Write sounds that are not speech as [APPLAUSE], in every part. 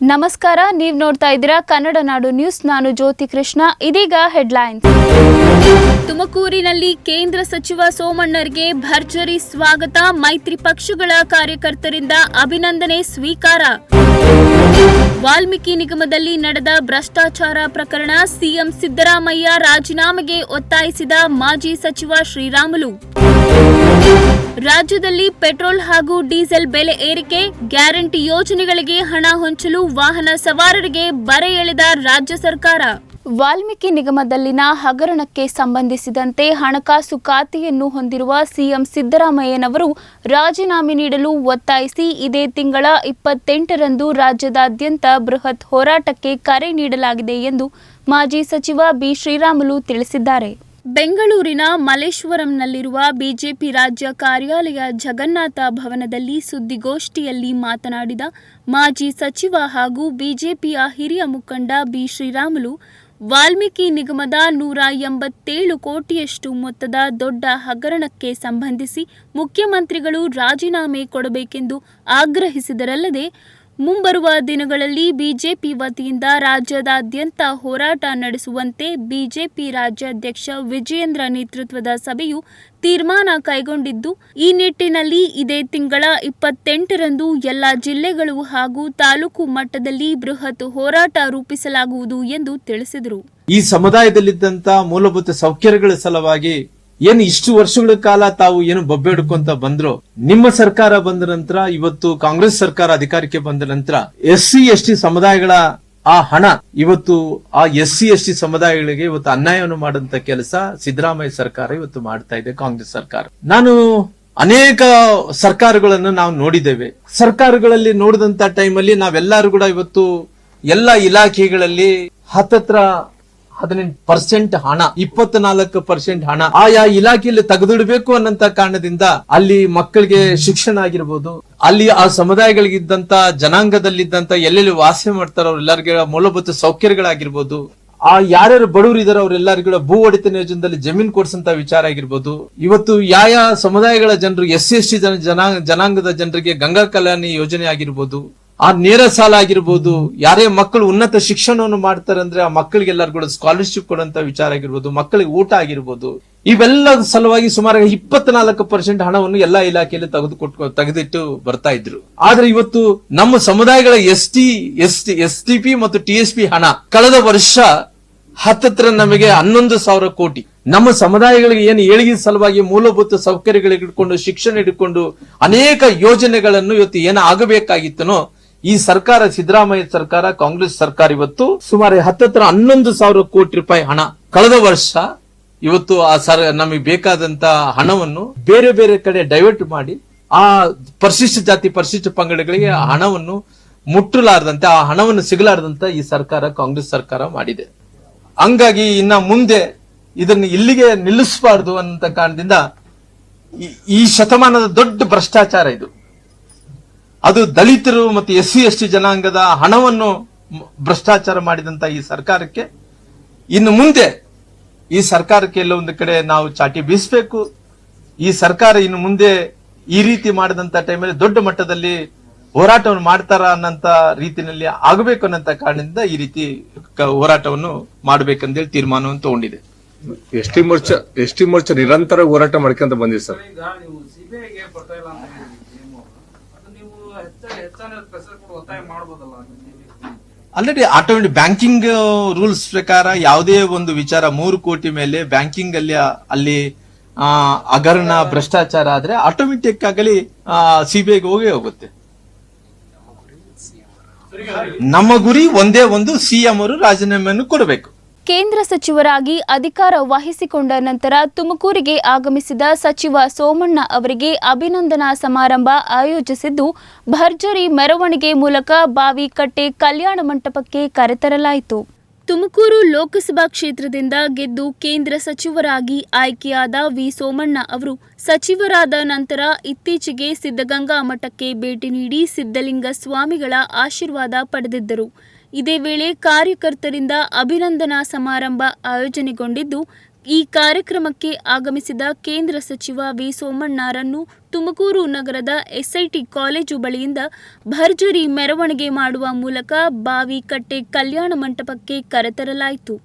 ನಮಸ್ಕಾರ, ನೀವು ನೋಡ್ತಾ ಇದ್ದೀರಾ ಕನ್ನಡ ನಾಡು ನ್ಯೂಸ್. ನಾನು ಜ್ಯೋತಿ ಕೃಷ್ಣ. ಇದೀಗ ಹೆಡ್ಲೈನ್ಸ್. ತುಮಕೂರಿನಲ್ಲಿ ಕೇಂದ್ರ ಸಚಿವ ಸೋಮಣ್ಣರಿಗೆ ಭರ್ಜರಿ ಸ್ವಾಗತ. ಮೈತ್ರಿ ಪಕ್ಷಗಳ ಕಾರ್ಯಕರ್ತರಿಂದ ಅಭಿನಂದನೆ, ಸ್ವೀಕಾರ. ವಾಲ್ಮೀಕಿ ನಿಗಮದಲ್ಲಿ ನಡೆದ ಭ್ರಷ್ಟಾಚಾರ ಪ್ರಕರಣ ಸಿಎಂ ಸಿದ್ದರಾಮಯ್ಯ ರಾಜೀನಾಮೆಗೆ ಒತ್ತಾಯಿಸಿದ ಮಾಜಿ ಸಚಿವ ಶ್ರೀರಾಮುಲು. ರಾಜ್ಯದಲ್ಲಿ ಪೆಟ್ರೋಲ್ ಹಾಗೂ ಡೀಸೆಲ್ ಬೆಲೆ ಏರಿಕೆ, ಗ್ಯಾರಂಟಿ ಯೋಜನೆಗಳಿಗೆ ಹಣ ಹೊಂಚಲು ವಾಹನ ಸವಾರರಿಗೆ ಬರೆ ಎಳೆದ ರಾಜ್ಯ ಸರ್ಕಾರ. ವಾಲ್ಮೀಕಿ ನಿಗಮದಲ್ಲಿನ ಹಗರಣಕ್ಕೆ ಸಂಬಂಧಿಸಿದಂತೆ ಹಣಕಾಸು ಖಾತೆಯನ್ನು ಹೊಂದಿರುವ ಸಿಎಂ ಸಿದ್ದರಾಮಯ್ಯನವರು ರಾಜೀನಾಮೆ ನೀಡಲು ಒತ್ತಾಯಿಸಿ ಇದೇ ತಿಂಗಳ ಇಪ್ಪತ್ತೆಂಟರಂದು ರಾಜ್ಯದಾದ್ಯಂತ ಬೃಹತ್ ಹೋರಾಟಕ್ಕೆ ಕರೆ ನೀಡಲಾಗಿದೆ ಎಂದು ಮಾಜಿ ಸಚಿವ ಬಿ ಶ್ರೀರಾಮುಲು ತಿಳಿಸಿದ್ದಾರೆ. ಬೆಂಗಳೂರಿನ ಮಲ್ಲೇಶ್ವರಂನಲ್ಲಿರುವ ಬಿಜೆಪಿ ರಾಜ್ಯ ಕಾರ್ಯಾಲಯ ಜಗನ್ನಾಥ ಭವನದಲ್ಲಿ ಸುದ್ದಿಗೋಷ್ಠಿಯಲ್ಲಿ ಮಾತನಾಡಿದ ಮಾಜಿ ಸಚಿವ ಹಾಗೂ ಬಿಜೆಪಿಯ ಹಿರಿಯ ಮುಖಂಡ ಬಿ ಶ್ರೀರಾಮುಲು, ವಾಲ್ಮೀಕಿ ನಿಗಮದ ನೂರ ಎಂಬತ್ತೇಳು ಕೋಟಿಯಷ್ಟು ಮೊತ್ತದ ದೊಡ್ಡ ಹಗರಣಕ್ಕೆ ಸಂಬಂಧಿಸಿ ಮುಖ್ಯಮಂತ್ರಿಗಳು ರಾಜೀನಾಮೆ ಕೊಡಬೇಕೆಂದು ಆಗ್ರಹಿಸಿದರಲ್ಲದೆ ಮುಂಬರುವ ದಿನಗಳಲ್ಲಿ ಬಿಜೆಪಿ ವತಿಯಿಂದ ರಾಜ್ಯದಾದ್ಯಂತ ಹೋರಾಟ ನಡೆಸುವಂತೆ ಬಿಜೆಪಿ ರಾಜ್ಯಾಧ್ಯಕ್ಷ ವಿಜಯೇಂದ್ರ ನೇತೃತ್ವದ ಸಭೆಯು ತೀರ್ಮಾನ ಕೈಗೊಂಡಿದ್ದು, ಈ ನಿಟ್ಟಿನಲ್ಲಿ ಇದೇ ತಿಂಗಳ ಇಪ್ಪತ್ತೆಂಟರಂದು ಎಲ್ಲ ಜಿಲ್ಲೆಗಳು ಹಾಗೂ ತಾಲೂಕು ಮಟ್ಟದಲ್ಲಿ ಬೃಹತ್ ಹೋರಾಟ ರೂಪಿಸಲಾಗುವುದು ಎಂದು ತಿಳಿಸಿದರು. ಈ ಸಮುದಾಯದಲ್ಲಿದ್ದಂತಹ ಮೂಲಭೂತ ಸೌಕರ್ಯಗಳ ಸಲುವಾಗಿ ಏನು ಇಷ್ಟು ವರ್ಷಗಳ ಕಾಲ ತಾವು ಏನು ಬೊಬ್ಬೆ ಹಿಡ್ಕೊಂತ ಬಂದ್ರು, ನಿಮ್ಮ ಸರ್ಕಾರ ಬಂದ ನಂತರ, ಇವತ್ತು ಕಾಂಗ್ರೆಸ್ ಸರ್ಕಾರ ಅಧಿಕಾರಕ್ಕೆ ಬಂದ ನಂತರ ಎಸ್ ಸಿ ಎಸ್ ಸಮುದಾಯಗಳ ಆ ಹಣ, ಇವತ್ತು ಆ ಎಸ್ ಸಿ ಎಸ್ ಸಮುದಾಯಗಳಿಗೆ ಇವತ್ತು ಅನ್ಯಾಯವನ್ನು ಮಾಡಂತ ಕೆಲಸ ಸಿದ್ದರಾಮಯ್ಯ ಸರ್ಕಾರ ಇವತ್ತು ಮಾಡ್ತಾ ಇದೆ, ಕಾಂಗ್ರೆಸ್ ಸರ್ಕಾರ. ನಾನು ಅನೇಕ ಸರ್ಕಾರಗಳನ್ನು ನಾವು ನೋಡಿದ್ದೇವೆ. ಸರ್ಕಾರಗಳಲ್ಲಿ ನೋಡಿದಂತ ಟೈಮಲ್ಲಿ ನಾವೆಲ್ಲರೂ ಕೂಡ ಇವತ್ತು ಎಲ್ಲ ಇಲಾಖೆಗಳಲ್ಲಿ ಹತ್ತತ್ರ ಹದಿನೆಂಟು ಪರ್ಸೆಂಟ್ ಹಣ. ಇಪ್ಪತ್ನಾಲ್ಕು ಪರ್ಸೆಂಟ್ ಹಣ. ಆಯಾ ಇಲಾಖೆಯಲ್ಲಿ ತೆಗೆದಿಡಬೇಕು ಅನ್ನಂತ ಕಾರಣದಿಂದ ಅಲ್ಲಿ ಮಕ್ಕಳಿಗೆ ಶಿಕ್ಷಣ ಆಗಿರ್ಬೋದು, ಅಲ್ಲಿ ಆ ಸಮುದಾಯಗಳಿಗಿದ್ದಂತ, ಜನಾಂಗದಲ್ಲಿದ್ದಂತ, ಎಲ್ಲೆಲ್ಲಿ ವಾಸ ಮಾಡ್ತಾರೋ ಅವರೆಲ್ಲರಿಗೆ ಮೂಲಭೂತ ಸೌಕರ್ಯಗಳಾಗಿರ್ಬೋದು, ಆ ಯಾರ್ಯಾರು ಬಡವರು ಇದಾರೆ ಅವರೆಲ್ಲರಿಗೂ ಭೂ ಒಡೆತನ ಯೋಜನೆಯಲ್ಲಿ ಜಮೀನ್ ಕೊಡ್ಸಂತ ವಿಚಾರ ಆಗಿರ್ಬೋದು. ಇವತ್ತು ಯಾವ ಸಮುದಾಯಗಳ ಜನರು, ಎಸ್ ಸಿ, ಎಸ್ ಟಿ ಜನಾಂಗದ ಜನರಿಗೆ ಗಂಗಾ ಕಲ್ಯಾಣಿ ಯೋಜನೆ ಆಗಿರ್ಬೋದು ಆ ನೇರ ಸಾಲ ಆಗಿರ್ಬೋದು, ಯಾರೇ ಮಕ್ಕಳು ಉನ್ನತ ಶಿಕ್ಷಣವನ್ನು ಮಾಡ್ತಾರೆ ಅಂದ್ರೆ ಆ ಮಕ್ಕಳಿಗೆಲ್ಲರಿಗೂ ಕೂಡ ಸ್ಕಾಲರ್ಶಿಪ್ ಕೊಡುವಂತ ವಿಚಾರ ಆಗಿರ್ಬೋದು, ಮಕ್ಕಳಿಗೆ ಊಟ ಆಗಿರ್ಬೋದು, ಇವೆಲ್ಲ ಸಲುವಾಗಿ ಸುಮಾರು ಇಪ್ಪತ್ನಾಲ್ಕು ಪರ್ಸೆಂಟ್ ಹಣವನ್ನು ಎಲ್ಲಾ ಇಲಾಖೆಯಲ್ಲಿ ತೆಗೆದುಕೊಟ್ಟು ತೆಗೆದಿಟ್ಟು ಬರ್ತಾ ಇದ್ರು. ಆದ್ರೆ ಇವತ್ತು ನಮ್ಮ ಸಮುದಾಯಗಳ S T S T S T P ಮತ್ತು ಟಿ ಎಸ್ ಪಿ ಹಣ ಕಳೆದ ವರ್ಷ ಹತ್ತತ್ರ ನಮಗೆ ಹನ್ನೊಂದು ಸಾವಿರ ಕೋಟಿ. ನಮ್ಮ ಸಮುದಾಯಗಳಿಗೆ ಏನು ಏಳಿಗೆ ಸಲುವಾಗಿ ಮೂಲಭೂತ ಸೌಕರ್ಯಗಳಿಗೆ ಇಟ್ಕೊಂಡು ಶಿಕ್ಷಣ ಇಟ್ಕೊಂಡು ಅನೇಕ ಯೋಜನೆಗಳನ್ನು ಇವತ್ತು ಏನು ಆಗಬೇಕಾಗಿತ್ತನೋ ಈ ಸರ್ಕಾರ, ಸಿದ್ದರಾಮಯ್ಯ ಸರ್ಕಾರ, ಕಾಂಗ್ರೆಸ್ ಸರ್ಕಾರ ಇವತ್ತು ಸುಮಾರು ಹತ್ತತ್ರ ಹನ್ನೊಂದು ಸಾವಿರ ಕೋಟಿ ರೂಪಾಯಿ ಹಣ. ಕಳೆದ ವರ್ಷ ಇವತ್ತು ಆ ಸರ್, ನಮಗೆ ಬೇಕಾದಂತ ಹಣವನ್ನು ಬೇರೆ ಬೇರೆ ಕಡೆ ಡೈವರ್ಟ್ ಮಾಡಿ ಆ ಪರಿಶಿಷ್ಟ ಜಾತಿ, ಪರಿಶಿಷ್ಟ ಪಂಗಡಗಳಿಗೆ ಆ ಹಣವನ್ನು ಮುಟ್ಟಲಾರದಂತೆ, ಆ ಹಣವನ್ನು ಸಿಗಲಾರದಂತ ಈ ಸರ್ಕಾರ, ಕಾಂಗ್ರೆಸ್ ಸರ್ಕಾರ ಮಾಡಿದೆ. ಹಂಗಾಗಿ ಇನ್ನ ಮುಂದೆ ಇದನ್ನು ಇಲ್ಲಿಗೆ ನಿಲ್ಲಿಸಬಾರದು ಅನ್ನೋ ಕಾರಣದಿಂದ ಈ ಶತಮಾನದ ದೊಡ್ಡ ಭ್ರಷ್ಟಾಚಾರ ಇದು. ಅದು ದಲಿತರು ಮತ್ತು ಎಸ್ ಸಿ ಎಸ್ ಟಿ ಜನಾಂಗದ ಹಣವನ್ನು ಭ್ರಷ್ಟಾಚಾರ ಮಾಡಿದಂತ ಈ ಸರ್ಕಾರಕ್ಕೆ ಇನ್ನು ಮುಂದೆ ಈ ಸರ್ಕಾರಕ್ಕೆ ಎಲ್ಲ ಒಂದು ಕಡೆ ನಾವು ಚಾಟಿ ಬೀಸಬೇಕು. ಈ ಸರ್ಕಾರ ಇನ್ನು ಮುಂದೆ ಈ ರೀತಿ ಮಾಡಿದಂತ ಟೈಮಲ್ಲಿ ದೊಡ್ಡ ಮಟ್ಟದಲ್ಲಿ ಹೋರಾಟವನ್ನು ಮಾಡ್ತಾರ ಅನ್ನಂತ ರೀತಿಯಲ್ಲಿ ಆಗಬೇಕು ಅನ್ನಂತ ಕಾರಣದಿಂದ ಈ ರೀತಿ ಕ- ಹೋರಾಟವನ್ನು ಮಾಡಬೇಕಂತೇಳಿ ತೀರ್ಮಾನವನ್ನು ತಗೊಂಡಿದೆ. ಎಸ್ ಟಿ ಮೋರ್ಚಾ ಎಸ್ ಟಿ ಮೋರ್ಚಾ ನಿರಂತರ ಹೋರಾಟ ಮಾಡ್ಕೊಂತ ಬಂದಿದೆ sir. Already automatic banking rules ಪ್ರಕಾರ ಯಾವುದೇ ಒಂದು ವಿಚಾರ ಮೂರು ಕೋಟಿ ಮೇಲೆ ಬ್ಯಾಂಕಿಂಗ್ ಅಲ್ಲಿ ಅಲ್ಲಿ ಹಗರಣ, ಭ್ರಷ್ಟಾಚಾರ ಆದ್ರೆ ಆಟೋಮೆಟಿಕ್ ಆಗಲಿ ಸಿಬಿಐಗೆ ಹೋಗೇ ಹೋಗುತ್ತೆ. ನಮ್ಮ ಗುರಿ ಒಂದೇ ಒಂದು ಸಿಎಂ ಅವರು ರಾಜೀನಾಮೆಯನ್ನು ಕೊಡಬೇಕು. ಕೇಂದ್ರ ಸಚಿವರಾಗಿ ಅಧಿಕಾರ ವಹಿಸಿಕೊಂಡ ನಂತರ ತುಮಕೂರಿಗೆ ಆಗಮಿಸಿದ ಸಚಿವ ಸೋಮಣ್ಣ ಅವರಿಗೆ ಅಭಿನಂದನಾ ಸಮಾರಂಭ ಆಯೋಜಿಸಿದ್ದು, ಭರ್ಜರಿ ಮೆರವಣಿಗೆ ಮೂಲಕ ಬಾವಿಕಟ್ಟೆ ಕಲ್ಯಾಣ ಮಂಟಪಕ್ಕೆ ಕರೆತರಲಾಯಿತು. ತುಮಕೂರು ಲೋಕಸಭಾ ಕ್ಷೇತ್ರದಿಂದ ಗೆದ್ದು ಕೇಂದ್ರ ಸಚಿವರಾಗಿ ಆಯ್ಕೆಯಾದ ವಿ ಸೋಮಣ್ಣ ಅವರು ಸಚಿವರಾದ ನಂತರ ಇತ್ತೀಚೆಗೆ ಸಿದ್ಧಗಂಗಾ ಮಠಕ್ಕೆ ಭೇಟಿ ನೀಡಿ ಸಿದ್ಧಲಿಂಗ ಸ್ವಾಮಿಗಳ ಆಶೀರ್ವಾದ ಪಡೆದಿದ್ದರು. ಇದೇ ವೇಳೆ ಕಾರ್ಯಕರ್ತರಿಂದ ಅಭಿನಂದನಾ ಸಮಾರಂಭ ಆಯೋಜನೆಗೊಂಡಿದ್ದು, ಈ ಕಾರ್ಯಕ್ರಮಕ್ಕೆ ಆಗಮಿಸಿದ ಕೇಂದ್ರ ಸಚಿವ ವಿ. ಸೋಮಣ್ಣರನ್ನು ತುಮಕೂರು ನಗರದ ಎಸ್ಐಟಿ ಕಾಲೇಜು ಬಳಿಯಿಂದ ಭರ್ಜರಿ ಮೆರವಣಿಗೆ ಮಾಡುವ ಮೂಲಕ ಬಾವಿಕಟ್ಟೆ ಕಲ್ಯಾಣ ಮಂಟಪಕ್ಕೆ ಕರೆತರಲಾಯಿತು.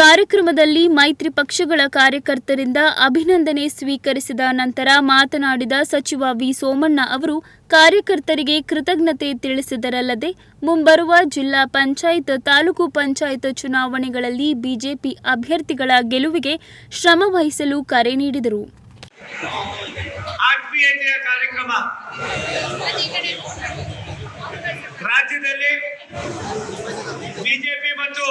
ಕಾರ್ಯಕ್ರಮದಲ್ಲಿ ಮೈತ್ರಿ ಪಕ್ಷಗಳ ಕಾರ್ಯಕರ್ತರಿಂದ ಅಭಿನಂದನೆ ಸ್ವೀಕರಿಸಿದ ನಂತರ ಮಾತನಾಡಿದ ಸಚಿವ ವಿ ಸೋಮಣ್ಣ ಅವರು, ಕಾರ್ಯಕರ್ತರಿಗೆ ಕೃತಜ್ಞತೆ ತಿಳಿಸಿದರಲ್ಲದೆ ಮುಂಬರುವ ಜಿಲ್ಲಾ ಪಂಚಾಯತ್, ತಾಲೂಕು ಪಂಚಾಯತ್ ಚುನಾವಣೆಗಳಲ್ಲಿ ಬಿಜೆಪಿ ಅಭ್ಯರ್ಥಿಗಳ ಗೆಲುವಿಗೆ ಶ್ರಮ ವಹಿಸಲು ಕರೆ ನೀಡಿದರು. ರಾಜ್ಯದಲ್ಲಿ ಬಿಜೆಪಿ ಮತ್ತು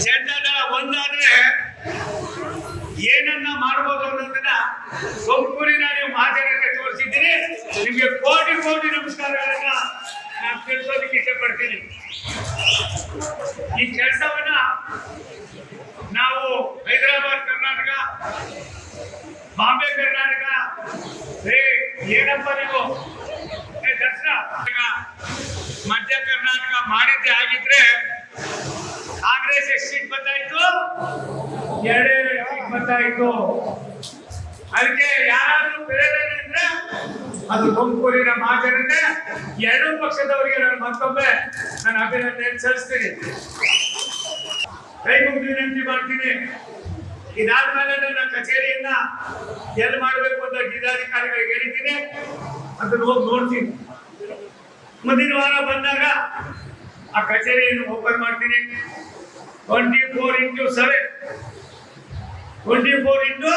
ಜನರ ಒಂದಾದ್ರೆ ಏನನ್ನ ಮಾಡಬಹುದು ಅನ್ನೋದನ್ನ ಸಂಪೂರ್ಣ ನೀವು ಮಾಧ್ಯಮಕ್ಕೆ ತೋರಿಸಿದ್ದೀನಿ ನಿಮಗೆ ಕೋಟಿ ಕೋಟಿ ನಮಸ್ಕಾರಗಳನ್ನ ನಾನು ತಿಳಿಸೋದಕ್ಕೆ ಇಷ್ಟಪಡ್ತೀನಿ. ಈ ಕೆಲಸವನ್ನ ನಾವು ಹೈದರಾಬಾದ್, ಕರ್ನಾಟಕ, ಬಾಂಬೆ, ಕರ್ನಾಟಕ, ಏ, ಏನಪ್ಪ ನೀವು? ದರ್ಶನ, ಮಧ್ಯ ಕರ್ನಾಟಕ ಮಾಡಿದ್ದೆ ಆಗಿದ್ರೆ ಕಾಂಗ್ರೆಸ್ ಎಷ್ಟು ಸೀಟ್ ಬಂದಾಯ್ತು? ಎರಡೇ ಸೀಟ್ ಬಂದಾಯ್ತು. ಅದಕ್ಕೆ ಯಾರಾದ್ರೂ ಪ್ರೇರಣೆ ಅಂದ್ರೆ ಅದು ತುಮಕೂರಿನ ಮಹಾಜನತೆ ಎರಡೂ ಪಕ್ಷದವರಿಗೆ ನಾನು ಮತ್ತೊಮ್ಮೆ ನಾನು ಅಭಿನಂದನೆ ಸಲ್ಲಿಸ್ತೀನಿ. ಕೈ ಮುಗಿದು ವಿನಂತಿ ಮಾಡ್ತೀನಿ. ಇದಾದ್ಮೇಲೆ ನನ್ನ ಕಚೇರಿಯನ್ನ ಎಲ್ಲಿ ಮಾಡಬೇಕು ಅಂತ ಜಿಲ್ಲಾಧಿಕಾರಿಗಳಿಗೆ ಹೇಳಿದ್ದೀನಿ. ಅದನ್ನ ಹೋಗಿ ನೋಡ್ತೀನಿ. ಮುಂದಿನ ವಾರ ಬಂದಾಗ ಆ ಕಚೇರಿಯನ್ನು ಓಪನ್ ಮಾಡ್ತೀನಿ. Twenty four into seven twenty four into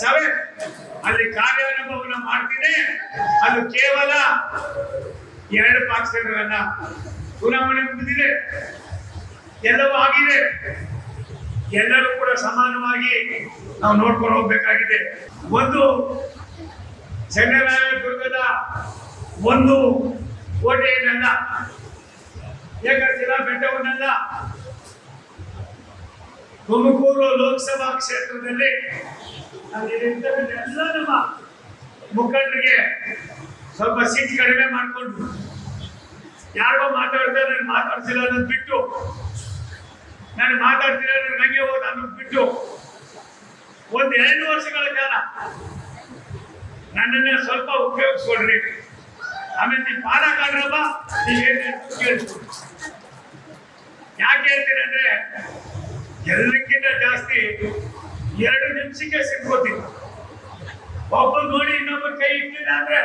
seven ಅಲ್ಲಿ ಕಾರ್ಯಾರಂಭವನ್ನು ಮಾಡ್ತೀನಿ. ಅದು ಕೇವಲ ಎರಡು ಪಕ್ಷಗಳನ್ನ ಚುನಾವಣೆ ಮುಗಿದಿದೆ. ಎಲ್ಲವೂ ಆಗಿದೆ. ಎಲ್ಲರೂ ಕೂಡ ಸಮಾನವಾಗಿ ನಾವು ನೋಡ್ಕೊಂಡು ಹೋಗ್ಬೇಕಾಗಿದೆ. ಒಂದು ಚೆನ್ನರಾಯದುರ್ಗದ ಒಂದು ಕೋಟೆಯನ್ನಲ್ಲ ಬೆಟ್ಟವನ್ನೆಲ್ಲ. ತುಮಕೂರು ಲೋಕಸಭಾ ಕ್ಷೇತ್ರದಲ್ಲಿ ಎಲ್ಲ ನಮ್ಮ ಮುಖಂಡರಿಗೆ ಸ್ವಲ್ಪ ಸೀಟ್ ಕಡಿಮೆ ಮಾಡಿಕೊಂಡು ಯಾರಿಗೋ ಮಾತಾಡ್ತಾರೆ, ನಾನು ಮಾತಾಡ್ತಿಲ್ಲ ಅನ್ನೋದು ಬಿಟ್ಟು, ನಾನು ಮಾತಾಡ್ತಿಲ್ಲ ನಂಗೆ ಹೋದ ಅನ್ನೋದು ಬಿಟ್ಟು ಒಂದು ಎರಡು ವರ್ಷಗಳ ಕಾಲ ನನ್ನನ್ನ ಸ್ವಲ್ಪ ಉಪಯೋಗಿಸ್ಕೊಡ್ರಿ ಆಮೇಲೆ ನೀವು ಪಾಠ ಕಾಡ್ರಪ್ಪ ನೀವೇನು ಯಾಕೆ ಹೇಳ್ತೀನಿ ಅಂದ್ರೆ ಎಲ್ಲಕ್ಕಿಂತ ಜಾಸ್ತಿ ಎರಡು ನಿಮಿಷಕ್ಕೆ ಸಿಕ್ಕೋತೀನಿ. ಒಬ್ಬ ನೋಡಿ ಇನ್ನೊಬ್ಬ ಕೈ ಇಟ್ಟಿಲ್ಲ ಅಂದ್ರೆ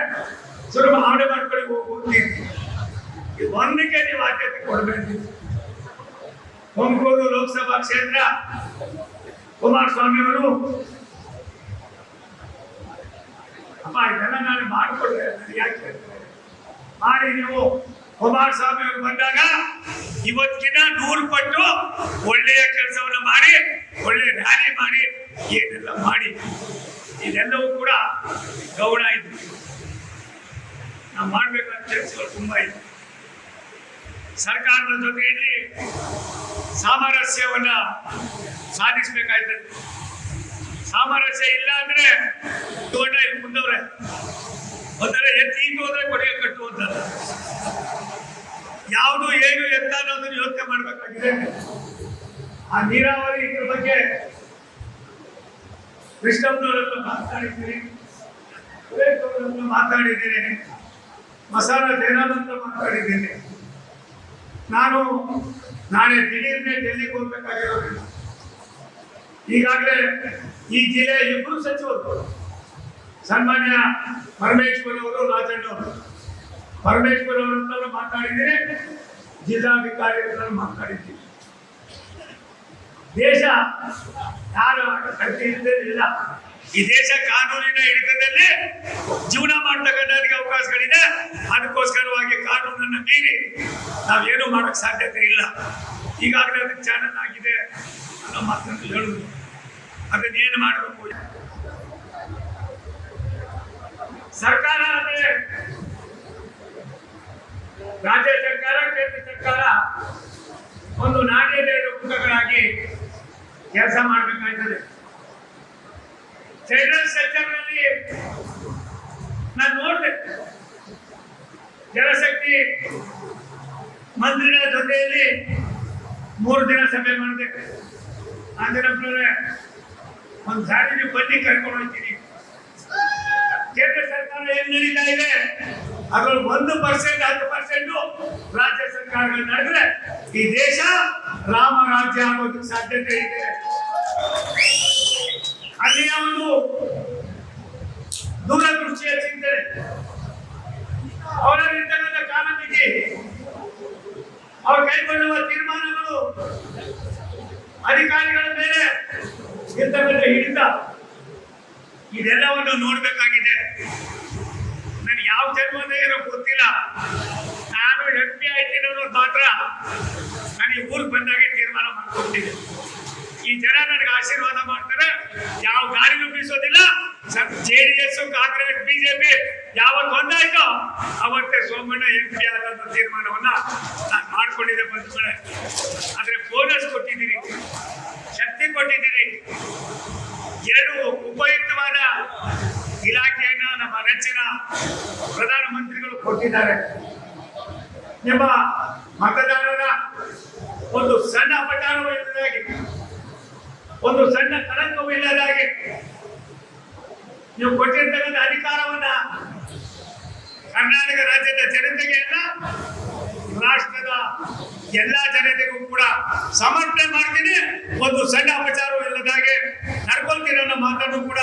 ಸುಲಭ ಆಡ ಮಾಡ್ಕೊಳ್ಳಿ ಹೋಗ್ತೀನಿ ಒಂದಕ್ಕೆ ನೀವು ಆದ್ಯತೆ ಕೊಡಬೇಕು. ತುಮಕೂರು ಲೋಕಸಭಾ ಕ್ಷೇತ್ರ ಕುಮಾರಸ್ವಾಮಿ ಅವರು ಅಪ್ಪ, ಇದೆಲ್ಲ ನಾನು ಮಾಡಿಕೊಡ್ರೆ ಯಾಕೆ? ಮಾಡಿ ನೀವು ಕುಮಾರಸ್ವಾಮಿ ಅವರು ಬಂದಾಗ ಇವತ್ತಿನ ನೂರು ಪಟ್ಟು ಒಳ್ಳೆಯ ಕೆಲಸವನ್ನು ಮಾಡಿ, ಒಳ್ಳೆ ರ್ಯಾಲಿ ಮಾಡಿ, ಏನೆಲ್ಲ ಮಾಡಿ, ಇದೆಲ್ಲವೂ ಕೂಡ ಗೌಡ ಇದು ನಾವು ಮಾಡ್ಬೇಕಂತ ಕೆಲಸಗಳು ತುಂಬಾ ಇದೆ ಸರ್ಕಾರದ ಜೊತೆಯಲ್ಲಿ ಸಾಮರಸ್ಯವನ್ನ ಸಾಧಿಸಬೇಕಾಯ್ತದೆ. ಸಾಮರಸ್ಯ ಇಲ್ಲ ಅಂದ್ರೆ ತೋಟ ಇಲ್ಲಿ ಮುಂದವ್ರೆ. ಒಂದರೆ ಎತ್ತಿ ಈಗ ಹೋದ್ರೆ ಕೊಡುಗೆ ಕಟ್ಟುವಂತ ಯಾವುದು ಏನು ಎತ್ತ ಅನ್ನೋದನ್ನ ಯೋಚನೆ ಮಾಡ್ಬೇಕಾಗಿದೆ. ಆ ನೀರಾವರಿ ಇದ್ರ ಬಗ್ಗೆ ಕೃಷ್ಣಪ್ಪನವರತ್ರ ಮಾತಾಡಿದ್ದೀನಿ. ಸುರೇಶ್ ಅವರತ್ರ ಮಾತಾಡಿದ್ದೀನಿ. ಮಸಾಲ ದೇನಾನಂದ ಮಾತಾಡಿದ್ದೀನಿ. ನಾನು ನಾಳೆ ದಿಢೀರ್ನೆ ಡೆಲ್ಲಿಗೆ ಹೋಗ್ಬೇಕಾಗಿರೋದ್ರಿಂದ ಈಗಾಗಲೇ ಈ ಜಿಲ್ಲೆಯ ಇಬ್ಬರು ಸಚಿವರು, ಸನ್ಮಾನ್ಯ ಪರಮೇಶ್ವರ್ ಅವರು, ರಾಜಣ್ಣ ಅವರು, ಪರಮೇಶ್ವರ್ ಅವರ ಮಾತಾಡಿದ್ದೀನಿ ಜಿಲ್ಲಾಧಿಕಾರಿ ಮಾತಾಡಿದ್ದೀನಿ ದೇಶ ಯಾರು ಇಲ್ಲ. ಈ ದೇಶ ಕಾನೂನಿನ ಹಿಡಿತದಲ್ಲಿ ಜೀವನ ಮಾಡ್ತಕ್ಕಂಥವ್ರಿಗೆ ಅವಕಾಶಗಳಿದೆ. ಅದಕ್ಕೋಸ್ಕರವಾಗಿ ಕಾನೂನನ್ನು ಮೀರಿ ನಾವೇನು ಮಾಡಕ್ ಸಾಧ್ಯತೆ ಇಲ್ಲ. ಈಗಾಗಲೇ ಅದಕ್ಕೆ ಚಾನಲ್ ಆಗಿದೆ ಅನ್ನೋ ಮಾತನ್ನು ಹೇಳುದು ಅದನ್ನೇನು ಮಾಡಬೇಕು? ಸರ್ಕಾರ ಅಂದ್ರೆ ರಾಜ್ಯ ಸರ್ಕಾರ, ಕೇಂದ್ರ ಸರ್ಕಾರ ಒಂದು ನಾಣ್ಯದ ಮುಖಗಳಾಗಿ ಕೆಲಸ ಮಾಡಬೇಕಾಗ್ತದೆ ಫೆಡರಲ್ ಸೆಕ್ಟರ್ನಲ್ಲಿ ನಾನು ನೋಡಿದೆ. ಜಲಶಕ್ತಿ ಮಂತ್ರಿಗಳ ಜೊತೆಯಲ್ಲಿ ಮೂರು ದಿನ ಸಭೆ ಮಾಡಿದೆ. ಆಂಜನಪ್ಪನವ್ರೆ ಒಂದ್ ಸಾರಿ ನೀವು ಬನ್ನಿ ಕರ್ಕೊಂಡು ಹೋಗ್ತೀನಿ. ಕೇಂದ್ರ ಸರ್ಕಾರ ಏನ್ ನಡೀತಾ ಇದೆ? ಅದ್ರಲ್ಲಿ ಒಂದು ಪರ್ಸೆಂಟ್ ಹತ್ತು ಪರ್ಸೆಂಟ್ ರಾಜ್ಯ ಸರ್ಕಾರಗಳು ನಡೆದ್ರೆ ಈ ದೇಶ ರಾಮ ರಾಜ್ಯ ಆಗೋದಕ್ಕೆ ಸಾಧ್ಯತೆ ಇದೆ. ಅಲ್ಲಿಯ ಒಂದು ದೂರದೃಷ್ಟಿಯ ಚಿಂತನೆ. ಅವರಲ್ಲಿರ್ತಕ್ಕಂಥ ಕಾಲಮಿತಿ ಅವರು ಕೈಗೊಳ್ಳುವ ತೀರ್ಮಾನಗಳು ಅಧಿಕಾರಿಗಳ ಮೇಲೆ ಇರ್ತಕ್ಕಂಥ ಹಿಡಿತ ಇದೆಲ್ಲವನ್ನು ನೋಡ್ಬೇಕಾಗಿದೆ. ನನಗೆ ಯಾವ ಜನ್ಮದ ಏನೋ ಗೊತ್ತಿಲ್ಲ. ನಾನು ಎಂ ಪಿ ಆಯ್ತೀನಿ ಅನ್ನೋದು ಮಾತ್ರ. ನನಗೆ ಊರಿಗೆ ಬಂದಾಗೆ ತೀರ್ಮಾನ ಮಾಡ್ಕೊಡ್ತೀನಿ. ಈ ಜನ ನನಗೆ ಆಶೀರ್ವಾದ ಮಾಡ್ತಾರೆ. ಯಾವ ಗಾಳಿನೂ ಬೀಸೋದಿಲ್ಲ. J D S Congress BJP ಯಾವತ್ತು ಒಂದಾಯ್ತೋ ಅವತ್ತೇ ಸೋಮಣ್ಣ ಎಂ ಪಿ ಆದಂತ ತೀರ್ಮಾನವನ್ನ ನಾನು ಮಾಡ್ಕೊಂಡಿದ್ದೆ ಬಂಧುಗಳೇ. ಆದ್ರೆ ಬೋನಸ್ ಕೊಟ್ಟಿದ್ದೀರಿ. ಶಕ್ತಿ ಕೊಟ್ಟಿದ್ದೀರಿ. ಎರಡು ಉಪಯುಕ್ತವಾದ ಇಲಾಖೆಯನ್ನ, ನಮ್ಮ ನೆಚ್ಚಿನ ಪ್ರಧಾನಮಂತ್ರಿಗಳು ಕೊಟ್ಟಿದ್ದಾರೆ. ನಿಮ್ಮ ಮತದಾರರ ಒಂದು ಸಣ್ಣ ಇಲ್ಲದಾಗಿ ಒಂದು ಸಣ್ಣ ತರಂಗವು ಇಲ್ಲದ ಹಾಗೆ ನೀವು ಕೊಟ್ಟಿರ್ತಕ್ಕಂಥ ಅಧಿಕಾರವನ್ನ ಕರ್ನಾಟಕ ರಾಜ್ಯದ ಜನತೆಗೆ ಅಲ್ಲ ರಾಷ್ಟ್ರದ ಎಲ್ಲಾ ಜನತೆಗೂ ಕೂಡ ಸಮರ್ಪಣೆ ಮಾಡ್ತೀನಿ. ಒಂದು ಸಣ್ಣ ಅಪಚಾರ ಇಲ್ಲದಾಗೆ ನಡ್ಕೊಳ್ತೀನಿ ಅನ್ನೋ ಮಾತನ್ನು ಕೂಡ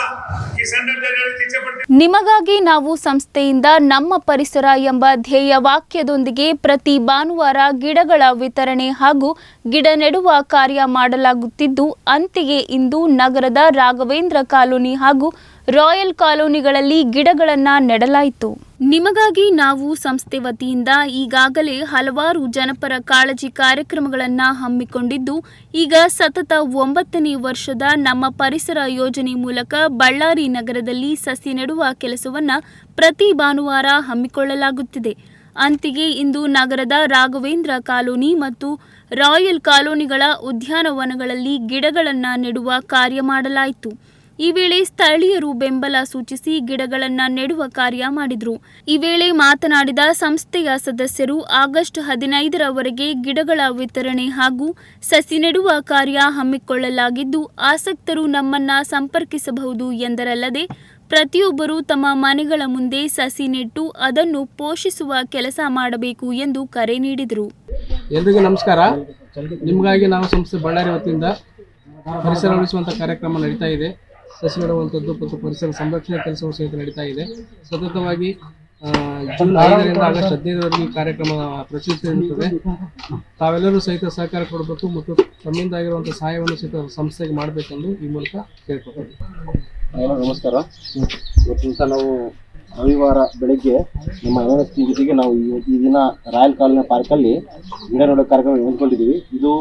ಈ ಸಂದರ್ಭದಲ್ಲಿ ಇಚ್ಛೆ ಇಚ್ಛೆಪಡ್ತೀನಿ. ನಿಮಗಾಗಿ ನಾವು ಸಂಸ್ಥೆಯಿಂದ ನಮ್ಮ ಪರಿಸರ ಎಂಬ ಧ್ಯೇಯ ವಾಕ್ಯದೊಂದಿಗೆ ಪ್ರತಿ ಭಾನುವಾರ ಗಿಡಗಳ ವಿತರಣೆ ಹಾಗೂ ಗಿಡ ನೆಡುವ ಕಾರ್ಯ ಮಾಡಲಾಗುತ್ತಿದ್ದು ಅಂತಿಗೆ ಇಂದು ನಗರದ ರಾಘವೇಂದ್ರ ಕಾಲೋನಿ ಹಾಗೂ ರಾಯಲ್ ಕಾಲೋನಿಗಳಲ್ಲಿ ಗಿಡಗಳನ್ನು ನೆಡಲಾಯಿತು. ನಿಮಗಾಗಿ ನಾವು ಸಂಸ್ಥೆ ವತಿಯಿಂದ ಈಗಾಗಲೇ ಹಲವಾರು ಜನಪರ ಕಾಳಜಿ ಕಾರ್ಯಕ್ರಮಗಳನ್ನು ಹಮ್ಮಿಕೊಂಡಿದ್ದು, ಈಗ ಸತತ ಒಂಬತ್ತನೇ ವರ್ಷದ ನಮ್ಮ ಪರಿಸರ ಯೋಜನೆ ಮೂಲಕ ಬಳ್ಳಾರಿ ನಗರದಲ್ಲಿ ಸಸಿ ನೆಡುವ ಕೆಲಸವನ್ನು ಪ್ರತಿ ಭಾನುವಾರ ಹಮ್ಮಿಕೊಳ್ಳಲಾಗುತ್ತಿದೆ. ಅಂತಿಗೆ ಇಂದು ನಗರದ ರಾಘವೇಂದ್ರ ಕಾಲೋನಿ ಮತ್ತು ರಾಯಲ್ ಕಾಲೋನಿಗಳ ಉದ್ಯಾನವನಗಳಲ್ಲಿ ಗಿಡಗಳನ್ನು ನೆಡುವ ಕಾರ್ಯ ಮಾಡಲಾಯಿತು. ಈ ವೇಳೆ ಸ್ಥಳೀಯರು ಬೆಂಬಲ ಸೂಚಿಸಿ ಗಿಡಗಳನ್ನು ನೆಡುವ ಕಾರ್ಯ ಮಾಡಿದರು. ಈ ವೇಳೆ ಮಾತನಾಡಿದ ಸಂಸ್ಥೆಯ ಸದಸ್ಯರು, ಆಗಸ್ಟ್ ಹದಿನೈದರವರೆಗೆ ಗಿಡಗಳ ವಿತರಣೆ ಹಾಗೂ ಸಸಿ ನೆಡುವ ಕಾರ್ಯ ಹಮ್ಮಿಕೊಳ್ಳಲಾಗಿದ್ದು, ಆಸಕ್ತರು ನಮ್ಮನ್ನ ಸಂಪರ್ಕಿಸಬಹುದು ಎಂದರಲ್ಲದೆ, ಪ್ರತಿಯೊಬ್ಬರು ತಮ್ಮ ಮನೆಗಳ ಮುಂದೆ ಸಸಿ ನೆಟ್ಟು ಅದನ್ನು ಪೋಷಿಸುವ ಕೆಲಸ ಮಾಡಬೇಕು ಎಂದು ಕರೆ ನೀಡಿದರು. ಎಲ್ರಿಗೂ ನಮಸ್ಕಾರ. ನಿಮಗಾಗಿ ನಾವು ಸಂಸ್ಥೆ ಬಳ್ಳಾರಿ ವತಿಯಿಂದ ಪರಿಸರ ಉಳಿಸುವಂಥ ಕಾರ್ಯಕ್ರಮ ನಡೀತಾ ಇದೆ. ಸಸಿ ನೆಡುವಂಥದ್ದು ಮತ್ತು ಪರಿಸರ ಸಂರಕ್ಷಣೆ ಕೆಲಸವು ಸಹಿತ ನಡೀತಾ ಇದೆ. ಸತತವಾಗಿ ಜೂನ್ ಐದರಿಂದ ಆಗಸ್ಟ್ ಹದಿನೈದರವರೆಗೆ ಈ ಕಾರ್ಯಕ್ರಮ ಪ್ರಚಲಿತವಿರುತ್ತದೆ ತಾವೆಲ್ಲರೂ ಸಹಿತ ಸಹಕಾರ ಕೊಡಬೇಕು ಮತ್ತು ತಮ್ಮಿಂದ ಆಗಿರುವಂಥ ಸಹಾಯವನ್ನು ಸಹಿತ ಸಂಸ್ಥೆಗೆ ಮಾಡಬೇಕೆಂದು ಈ ಮೂಲಕ ಕೇಳ್ಕೊಳ್ತೀವಿ ನಮಸ್ಕಾರ. ನಮಸ್ಕಾರ ಸಹ ನಾವು ರವಿವಾರ ಬೆಳಗ್ಗೆ ನಮ್ಮ ಎನ್ ಎಸ್ ಜೊತೆಗೆ ನಾವು ಈ- ಈ ದಿನ ರಾಯಲ್ ಕಾಲೋನಿ ಪಾರ್ಕಲ್ಲಿ ಗಿಡ ನೋಡೋ ಕಾರ್ಯಕ್ರಮ ಹಮ್ಮಿಕೊಂಡಿದ್ದೀವಿ ಇದು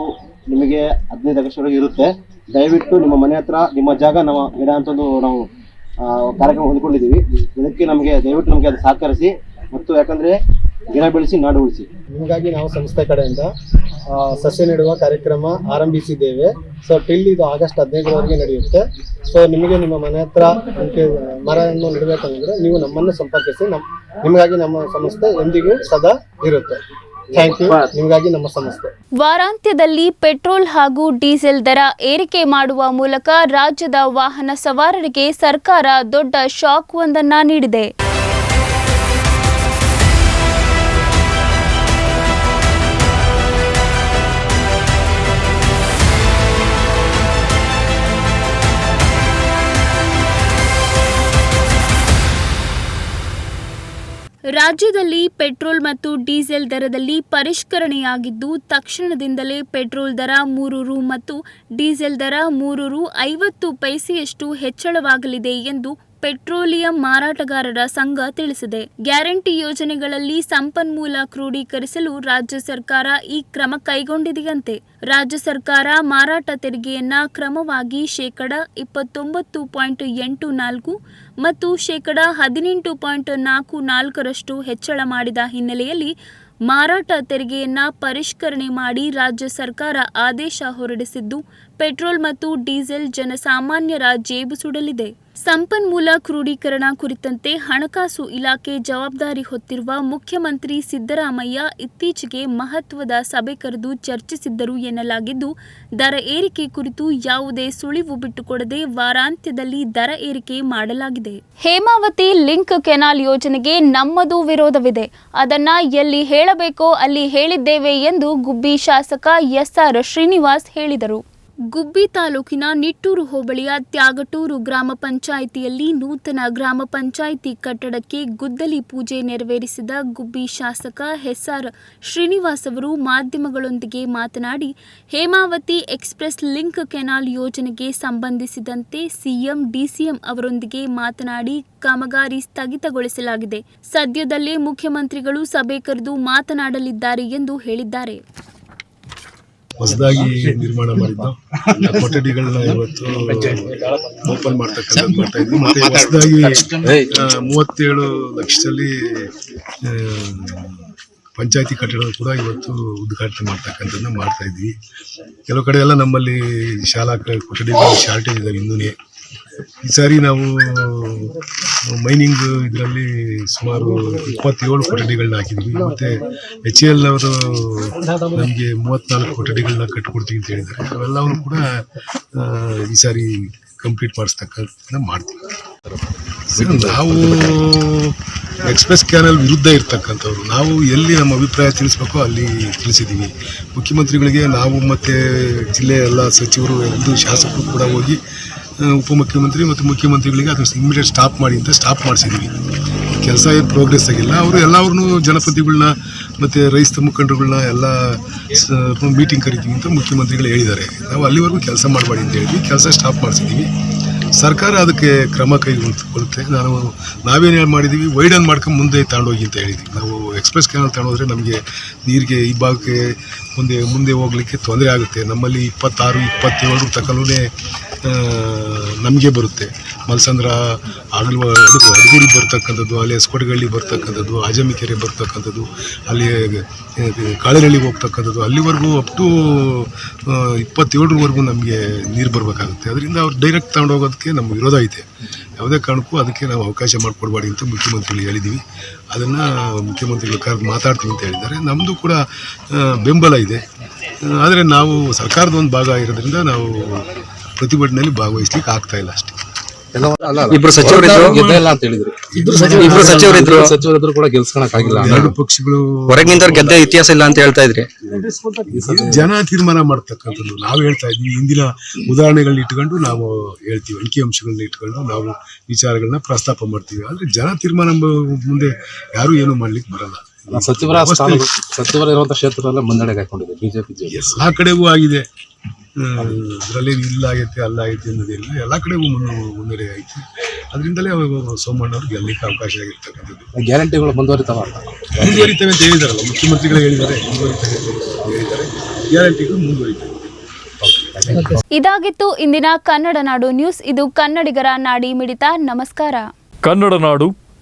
ನಿಮಗೆ ಹದಿನೈದು ಆಗಸ್ಟ್ವರೆಗೆ ಇರುತ್ತೆ. ದಯವಿಟ್ಟು ನಿಮ್ಮ ಮನೆ ಹತ್ರ, ನಿಮ್ಮ ಜಾಗ ನಮ್ಮ ಗಿಡ ಅಂತಂದು ನಾವು ಕಾರ್ಯಕ್ರಮ ಹೊಂದ್ಕೊಂಡಿದ್ದೀವಿ. ಇದಕ್ಕೆ ನಮಗೆ, ದಯವಿಟ್ಟು ನಮಗೆ ಅದು ಸಹಕರಿಸಿ ಮತ್ತು ಯಾಕಂದ್ರೆ ಗಿಡ ಬೆಳೆಸಿ, ನಾಡು ಉಳಿಸಿ. ನಿಮಗಾಗಿ ನಾವು ಸಂಸ್ಥೆ ಕಡೆಯಿಂದ ಸಸ್ಯ ನೆಡುವ ಕಾರ್ಯಕ್ರಮ ಆರಂಭಿಸಿದ್ದೇವೆ. ಸೊ ಟಿಲ್ ಇದು ಆಗಸ್ಟ್ ಹದಿನೈದರವರೆಗೆ ನಡೆಯುತ್ತೆ. ಸೊ ನಿಮಗೆ ನಿಮ್ಮ ಮನೆ ಹತ್ರ ಮರವನ್ನು ನೆಡಬೇಕಂದ್ರೆ ನೀವು ನಮ್ಮನ್ನು ಸಂಪರ್ಕಿಸಿ ನಮ್ಮ ನಿಮಗಾಗಿ ನಮ್ಮ ಸಂಸ್ಥೆ ಎಂದಿಗೂ ಸದಾ ಇರುತ್ತೆ. ಥ್ಯಾಂಕ್ ಯು ನಿಮಗಾಗಿ ನಮ್ಮ ಸಂಸ್ಥೆ ವಾರಾಂತ್ಯದಲ್ಲಿ ಪೆಟ್ರೋಲ್ ಹಾಗೂ ಡೀಸೆಲ್ ದರ ಏರಿಕೆ ಮಾಡುವ ಮೂಲಕ ರಾಜ್ಯದ ವಾಹನ ಸವಾರರಿಗೆ ಸರ್ಕಾರ ದೊಡ್ಡ ಶಾಕ್ ಒಂದನ್ನ ನೀಡಿದೆ. ರಾಜ್ಯದಲ್ಲಿ ಪೆಟ್ರೋಲ್ ಮತ್ತು ಡೀಸೆಲ್ ದರದಲ್ಲಿ ಪರಿಷ್ಕರಣೆಯಾಗಿದ್ದು, ತಕ್ಷಣದಿಂದಲೇ ಪೆಟ್ರೋಲ್ ದರ ಮೂರು ರು ಮತ್ತು ಡೀಸೆಲ್ ದರ ಮೂರು ರು ಐವತ್ತು ಪೈಸೆಯಷ್ಟು ಹೆಚ್ಚಳವಾಗಲಿದೆ ಎಂದು ಪೆಟ್ರೋಲಿಯಂ ಮಾರಾಟಗಾರರ ಸಂಘ ತಿಳಿಸಿದೆ. ಗ್ಯಾರಂಟಿ ಯೋಜನೆಗಳಲ್ಲಿ ಸಂಪನ್ಮೂಲ ಕ್ರೋಢೀಕರಿಸಲು ರಾಜ್ಯ ಸರ್ಕಾರ ಈ ಕ್ರಮ ಕೈಗೊಂಡಿದೆಯಂತೆ. ರಾಜ್ಯ ಸರ್ಕಾರ ಮಾರಾಟ ತೆರಿಗೆಯನ್ನ ಕ್ರಮವಾಗಿ ಶೇಕಡ ಇಪ್ಪತ್ತೊಂಬತ್ತು ಪಾಯಿಂಟ್ ಎಂಟು ನಾಲ್ಕು ಮತ್ತು ಶೇಕಡ ಹದಿನೆಂಟು ಪಾಯಿಂಟ್ ನಾಲ್ಕು ನಾಲ್ಕರಷ್ಟು ಹೆಚ್ಚಳ ಮಾಡಿದ ಹಿನ್ನೆಲೆಯಲ್ಲಿ ಮಾರಾಟ ತೆರಿಗೆಯನ್ನ ಪರಿಷ್ಕರಣೆ ಮಾಡಿ ರಾಜ್ಯ ಸರ್ಕಾರ ಆದೇಶ ಹೊರಡಿಸಿದ್ದು, ಪೆಟ್ರೋಲ್ ಮತ್ತು ಡೀಸೆಲ್ ಜನಸಾಮಾನ್ಯರ ಜೇಬು ಸುಡಲಿದೆ. ಸಂಪನ್ಮೂಲ ಕ್ರೋಢೀಕರಣ ಕುರಿತಂತೆ ಹಣಕಾಸು ಇಲಾಖೆ ಜವಾಬ್ದಾರಿ ಹೊತ್ತಿರುವ ಮುಖ್ಯಮಂತ್ರಿ ಸಿದ್ದರಾಮಯ್ಯ ಇತ್ತೀಚೆಗೆ ಮಹತ್ವದ ಸಭೆ ಕರೆದು ಚರ್ಚಿಸಿದ್ದರು ಎನ್ನಲಾಗಿದ್ದು, ದರ ಏರಿಕೆ ಕುರಿತು ಯಾವುದೇ ಸುಳಿವು ಬಿಟ್ಟುಕೊಡದೆ ವಾರಾಂತ್ಯದಲ್ಲಿ ದರ ಏರಿಕೆ ಮಾಡಲಾಗಿದೆ. ಹೇಮಾವತಿ ಲಿಂಕ್ ಕೆನಾಲ್ ಯೋಜನೆಗೆ ನಮ್ಮದು ವಿರೋಧವಿದೆ. ಅದನ್ನ ಎಲ್ಲಿ ಹೇಳಬೇಕೋ ಅಲ್ಲಿ ಹೇಳಿದ್ದೇವೆ ಎಂದು ಗುಬ್ಬಿ ಶಾಸಕ ಎಸ್ಆರ್ ಶ್ರೀನಿವಾಸ್ ಹೇಳಿದರು. ಗುಬ್ಬಿ ತಾಲೂಕಿನ ನಿಟ್ಟೂರು ಹೋಬಳಿಯ ತ್ಯಾಗಟೂರು ಗ್ರಾಮ ಪಂಚಾಯಿತಿಯಲ್ಲಿ ನೂತನ ಗ್ರಾಮ ಪಂಚಾಯಿತಿ ಕಟ್ಟಡಕ್ಕೆ ಗುದ್ದಲಿ ಪೂಜೆ ನೆರವೇರಿಸಿದ ಗುಬ್ಬಿ ಶಾಸಕ ಎಸ್ಆರ್ ಶ್ರೀನಿವಾಸ್ ಅವರು ಮಾಧ್ಯಮಗಳೊಂದಿಗೆ ಮಾತನಾಡಿ, ಹೇಮಾವತಿ ಎಕ್ಸ್ಪ್ರೆಸ್ ಲಿಂಕ್ ಕೆನಾಲ್ ಯೋಜನೆಗೆ ಸಂಬಂಧಿಸಿದಂತೆ ಸಿಎಂ, ಡಿಸಿಎಂ ಅವರೊಂದಿಗೆ ಮಾತನಾಡಿ ಕಾಮಗಾರಿ ಸ್ಥಗಿತಗೊಳಿಸಲಾಗಿದೆ. ಸದ್ಯದಲ್ಲೇ ಮುಖ್ಯಮಂತ್ರಿಗಳು ಸಭೆ ಕರೆದು ಮಾತನಾಡಲಿದ್ದಾರೆ ಎಂದು ಹೇಳಿದ್ದಾರೆ. ಹೊಸದಾಗಿ [LAUGHS] ನಿರ್ಮಾಣ ಮಾಡಿದ್ದು. ಆ ಕೊಠಡಿಗಳನ್ನ ಇವತ್ತು ಓಪನ್ ಮಾಡ್ತಕ್ಕಂಥ ಮಾಡ್ತಾ ಇದ್ವಿ. ಮತ್ತೆ ಹೊಸದಾಗಿ ಮೂವತ್ತೇಳು ಲಕ್ಷದಲ್ಲಿ ಪಂಚಾಯತಿ ಕಟ್ಟಡ ಕೂಡ ಇವತ್ತು ಉದ್ಘಾಟನೆ ಮಾಡ್ತಕ್ಕಂಥದ್ದನ್ನ ಮಾಡ್ತಾ ಇದ್ವಿ. ಕೆಲವು ಕಡೆ ಎಲ್ಲ ನಮ್ಮಲ್ಲಿ ಶಾಲಾ ಕೊಠಡಿಗಳು ಶಾರ್ಟೇಜ್ ಇದಾವೆ ಇನ್ನೂ ಈ ಸಾರಿ, ನಾವು ಮೈನಿಂಗ್ ಇದರಲ್ಲಿ ಸುಮಾರು ಇಪ್ಪತ್ತೇಳು ಕೊಠಡಿಗಳನ್ನ ಹಾಕಿದ್ವಿ. ಮತ್ತೆ ಎಚ್ ಎಲ್ ಅವರು ನಮಗೆ ಮೂವತ್ನಾಲ್ಕು ಕೊಠಡಿಗಳನ್ನ ಕಟ್ಕೊಡ್ತೀವಿ ಅಂತ ಹೇಳಿದ್ದಾರೆ. ಅವೆಲ್ಲವನ್ನು ಕೂಡ ಈ ಸಾರಿ ಕಂಪ್ಲೀಟ್ ಮಾಡಿಸ್ತಕ್ಕಂಥ ಮಾಡ್ತೀವಿ. ನಾವು ಎಕ್ಸ್ಪ್ರೆಸ್ ಕ್ಯಾನಲ್ ವಿರುದ್ಧ ಇರ್ತಕ್ಕಂಥವ್ರು. ನಾವು ಎಲ್ಲಿ ನಮ್ಮ ಅಭಿಪ್ರಾಯ ತಿಳಿಸ್ಬೇಕೋ ಅಲ್ಲಿ ತಿಳಿಸಿದ್ದೀವಿ. ಮುಖ್ಯಮಂತ್ರಿಗಳಿಗೆ ನಾವು ಮತ್ತು ಜಿಲ್ಲೆಯ ಎಲ್ಲ ಸಚಿವರು, ಎಲ್ಲರೂ ಶಾಸಕರು ಕೂಡ ಹೋಗಿ ಉಪಮುಖ್ಯಮಂತ್ರಿ ಮತ್ತು ಮುಖ್ಯಮಂತ್ರಿಗಳಿಗೆ ಅದನ್ನು ಇಮಿಡಿಯೇಟ್ ಸ್ಟಾಪ್ ಮಾಡಿ ಅಂತ ಸ್ಟಾಪ್ ಮಾಡಿಸಿದ್ದೀವಿ ಕೆಲಸ ಏನು ಪ್ರೋಗ್ರೆಸ್ ಆಗಿಲ್ಲ. ಅವರು ಎಲ್ಲವ್ರನ್ನೂ ಜನಪ್ರತಿಗಳನ್ನ ಮತ್ತು ರೈತ ಮುಖಂಡರುಗಳನ್ನ ಎಲ್ಲ ಮೀಟಿಂಗ್ ಕರಿತೀವಿ ಅಂತ ಮುಖ್ಯಮಂತ್ರಿಗಳು ಹೇಳಿದ್ದಾರೆ. ನಾವು ಅಲ್ಲಿವರೆಗೂ ಕೆಲಸ ಮಾಡಬೇಡಿ ಅಂತ ಹೇಳಿದ್ವಿ. ಕೆಲಸ ಸ್ಟಾಪ್ ಮಾಡಿಸಿದ್ದೀವಿ ಸರ್ಕಾರ ಅದಕ್ಕೆ ಕ್ರಮ ಕೈಗೊಳ್ಳುತ್ತೆ. ನಾನು ನಾವೇನು ಮಾಡಿದ್ದೀವಿ ವೈಡನ್ ಮಾಡ್ಕೊಂಡು ಮುಂದೆ ತಗೊಂಡೋಗಿ ಅಂತ ಹೇಳಿದ್ವಿ. ನಾವು ಎಕ್ಸ್ಪ್ರೆಸ್ ಕ್ಯಾನಲ್ ತಗೊಂಡೋದ್ರೆ ನಮಗೆ ನೀರಿಗೆ ಈ ಭಾಗಕ್ಕೆ ಮುಂದೆ ಮುಂದೆ ಹೋಗ್ಲಿಕ್ಕೆ ತೊಂದರೆ ಆಗುತ್ತೆ. ನಮ್ಮಲ್ಲಿ ಇಪ್ಪತ್ತಾರು, ಇಪ್ಪತ್ತೇಳು ತಕ್ಕಲೂ ನಮಗೆ ಬರುತ್ತೆ. ಮಲ್ಸಂದ್ರ ಆಗಲ್ವ ಇದು ಅಡಗೂರಿಗೆ ಬರ್ತಕ್ಕಂಥದ್ದು, ಅಲ್ಲಿ ಎಸ್ಕೊಟಗಳ್ಳಿ ಬರ್ತಕ್ಕಂಥದ್ದು ಆಜಮಿಕೆರೆ ಬರ್ತಕ್ಕಂಥದ್ದು, ಅಲ್ಲಿ ಕಾಳೆನಳ್ಳಿಗೆ ಹೋಗ್ತಕ್ಕಂಥದ್ದು, ಅಲ್ಲಿವರೆಗೂ ಅಪ್ ಟು ಇಪ್ಪತ್ತೇಳರವರೆಗೂ ನಮಗೆ ನೀರು ಬರಬೇಕಾಗುತ್ತೆ. ಅದರಿಂದ ಅವ್ರು ಡೈರೆಕ್ಟ್ ತಗೊಂಡು ಹೋಗೋದಕ್ಕೆ ನಮ್ಮ ವಿರೋಧ ಐತೆ. ಯಾವುದೇ ಕಾರಣಕ್ಕೂ ಅದಕ್ಕೆ ನಾವು ಅವಕಾಶ ಮಾಡಿಕೊಡ್ಬೇಡಿ ಅಂತ ಮುಖ್ಯಮಂತ್ರಿಗಳು ಹೇಳಿದ್ದೀವಿ ಅದನ್ನು ಮುಖ್ಯಮಂತ್ರಿಗಳು ಕರೆದು ಮಾತಾಡ್ತೀವಿ ಅಂತ ಹೇಳಿದ್ದಾರೆ. ನಮ್ಮದು ಕೂಡ ಬೆಂಬಲ ಇದೆ. ಆದರೆ ನಾವು ಸರ್ಕಾರದ ಒಂದು ಭಾಗ ಆಗಿರೋದ್ರಿಂದ ನಾವು ಪ್ರತಿಭಟನೆಯಲ್ಲಿ ಭಾಗವಹಿಸ್ಲಿಕ್ಕೆ ಆಗ್ತಾ ಇಲ್ಲ ಅಷ್ಟೇ. ಇಬ್ರು ಸಚಿವರಿದ್ರು ಗೆದ್ದಿಲ್ಲ ಅಂತ ಹೇಳಿದ್ರು. ಇಬ್ರು ಸಚಿವರಿದ್ರು ಸಚಿವರಿದ್ರು ಕೂಡ ಗೆಲ್ಸ್ಕೊಳಕ್ ಆಗಿಲ್ಲ ಎರಡು ಪಕ್ಷಗಳು ಹೊರಗಿನಿಂದ ಗೆದ್ದ ಇತಿಹಾಸ ಇಲ್ಲ ಅಂತ ಹೇಳ್ತಾ ಇದ್ರಿ. ಜನ ತೀರ್ಮಾನ ಮಾಡ್ತಕ್ಕಂಥದ್ದು ನಾವು ಹೇಳ್ತಾ ಇದ್ವಿ ಇಂದಿನ ಉದಾಹರಣೆಗಳನ್ನ ಇಟ್ಕೊಂಡು ನಾವು ಹೇಳ್ತೀವಿ. ಅಂಕಿ ಅಂಕಿಅಂಶಗಳನ್ನ ಇಟ್ಕೊಂಡು ನಾವು ವಿಚಾರಗಳನ್ನ ಪ್ರಸ್ತಾಪ ಮಾಡ್ತೀವಿ. ಆದ್ರೆ ಜನ ತೀರ್ಮಾನ ಮುಂದೆ ಯಾರು ಏನು ಮಾಡ್ಲಿಕ್ಕೆ ಬರಲ್ಲ. ಸಚಿವರ ಸ್ಥಾನ ಸಚಿವರ ಇರುವಂತ ಕ್ಷೇತ್ರದಲ್ಲೇ ಮುನ್ನಡೆಗೆ ಹಾಕೊಂಡಿದೆ ಬಿಜೆಪಿ ಎಲ್ಲಾ ಕಡೆಗೂ ಆಗಿದೆ. ಅದರಲ್ಲಿ ಇಲ್ಲ ಆಗೈತೆ ಅಲ್ಲ ಆಗೈತೆ ಅನ್ನೋದಿಲ್ಲ ಎಲ್ಲ ಕಡೆಗೂ ಮುನ್ನ ಮುನ್ನಡೆ ಆಯ್ತು. ಅದರಿಂದಲೇ ಅವರು ಸೋಮಣ್ಣ ಅವ್ರಿಗೆ ಗೆಲ್ಲಲಿಕ್ಕೆ ಅವಕಾಶ ಆಗಿರ್ತಕ್ಕಂಥದ್ದು. ಗ್ಯಾರಂಟಿಗಳು ಮುಂದುವರಿತಾವ ಮುಂದುವರಿತವೆ ಅಂತ ಹೇಳಿದಾರಲ್ಲ ಮುಖ್ಯಮಂತ್ರಿಗಳು ಹೇಳಿದ್ದಾರೆ. ಮುಂದುವರಿತವೆ ಅಂತ ಹೇಳಿದ್ದಾರೆ. ಗ್ಯಾರಂಟಿಗಳು ಮುಂದುವರಿತವೆ. ಇದಾಗಿತ್ತು ಇಂದಿನ ಕನ್ನಡ ನಾಡು ನ್ಯೂಸ್. ಇದು ಕನ್ನಡಿಗರ ನಾಡಿ ಮಿಡಿತ. ನಮಸ್ಕಾರ. ಕನ್ನಡ ನಾಡು